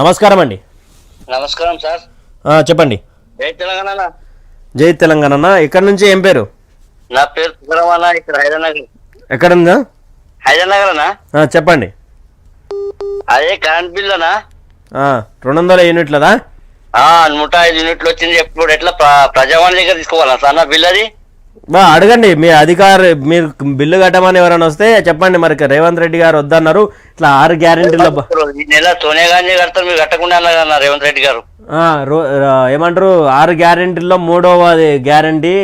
నమస్కారం అండి నమస్కారం సార్. చెప్పండి. జై తెలంగాణ జై తెలంగాణ ఎక్కడి నుంచి ఏం పేరు? నా పేరు సుబ్రహ్మణ ఇక్కడ హైదరాబాద్ ఎక్కడుందా? హైదరాబాద్ అన్నా ఆ, చెప్పండి. అదే కరెంట్ బిల్ అనా రెండు వందల యూనిట్లదా నూట ఐదు యూనిట్లు వచ్చింది. ఎప్పుడు ఎట్లా ప్ర- ప్రజావాణి దగ్గర తీసుకోవాలా సార్ నా బిల్ అది? అడగండి మీ అధికారి మీరు బిల్లు కట్టమని ఎవరైనా వస్తే చెప్పండి మరి రేవంత్ రెడ్డి గారు వద్దన్నారు ఇట్లా ఆరు గ్యారెంటీల ఈ నెల సోనియా గాంధీ కడతారు మీరు కట్టకుండా అన్నారు రేవంత్ రెడ్డి గారు. ఏమంటారు ఆరు గ్యారెంటీల్లో మూడవ గ్యారంటీ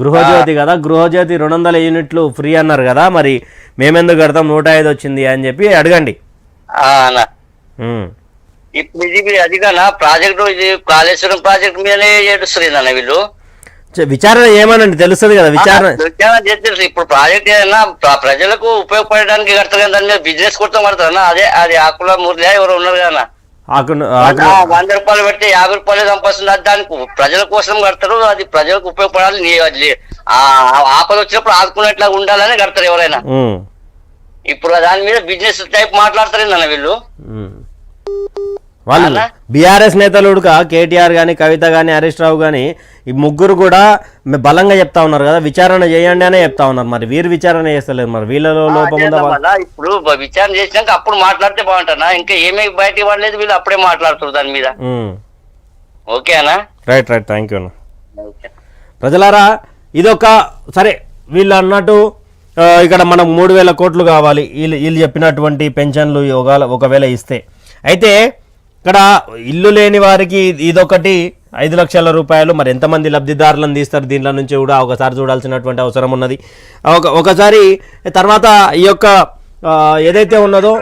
గృహజ్యోతి కదా గృహజ్యోతి రెండు వందల యూనిట్లు ఫ్రీ అన్నారు కదా మరి మేమెందుకు కడతాం నూట ఐదు వచ్చింది అని చెప్పి అడగండి. ఇప్పుడు ఇది అది ప్రాజెక్టు ఇది కాళేశ్వరం ప్రాజెక్ట్ మీదనే అన్న వీళ్ళు. విచారణ ఏమనండి? తెలుస్తుంది కదా విచారణ. చేస్తారు ఇప్పుడు ప్రాజెక్ట్ ఏదైనా ప్ర- ప్రజలకు ఉపయోగపడడానికి కడతారు కానీ దాని మీద బిజినెస్ కొడతాం కడతారు అదే అది ఆకుల మురళి ఎవరు ఉన్నారు కదా వంద రూపాయలు పెడితే యాభై రూపాయలు సంపాదిస్తుంది అది దానికి ప్రజల కోసం కడతారు అది ప్రజలకు ఉపయోగపడాలి. ఆపద వచ్చినప్పుడు ఆదుకునేట్లా ఉండాలని కడతారు ఎవరైనా. ఇప్పుడు దాని మీద బిజినెస్ టైప్ మాట్లాడతారు వీళ్ళు. వాళ్ళు? బీఆర్ఎస్ నేతలు ఉడక కేటీఆర్ కానీ కవిత కానీ హరీష్ రావు కానీ ఈ ముగ్గురు కూడా బలంగా చెప్తా ఉన్నారు కదా విచారణ చేయండి అనే చెప్తా ఉన్నారు. మరి వీరు విచారణ చేస్తలేరు. మరి వీళ్ళలో లోపం ఉందా ఇప్పుడు విచారణ చేసినాక అప్పుడు మాట్లాడితే బాగుంటానా ఇంకా ఏమీ బయటికి పడలేదు వీళ్ళు అప్పుడే మాట్లాడుతారు దాని మీద. ఉమ్. ఓకే అన్న? Right right. థ్యాంక్ యూ అన్న. ప్రజలారా ఇదొక సరే వీళ్ళు అన్నట్టు ఇక్కడ మనం మూడు వేల కోట్లు కావాలి. వీళ్ళు వీళ్ళు చెప్పినటువంటి పెన్షన్లు ఒకవేళ ఇస్తే. అయితే ఇక్కడ ఇల్లు లేని వారికి ఇదొకటి. ఐదు లక్షల రూపాయలు మరి ఎంతమంది లబ్ధిదారులను తీస్తారు? దీంట్లో నుంచి కూడా ఒకసారి చూడాల్సినటువంటి అవసరం ఉన్నది. ఒక ఒకసారి తర్వాత ఈ యొక్క ఏదైతే ఉన్నదో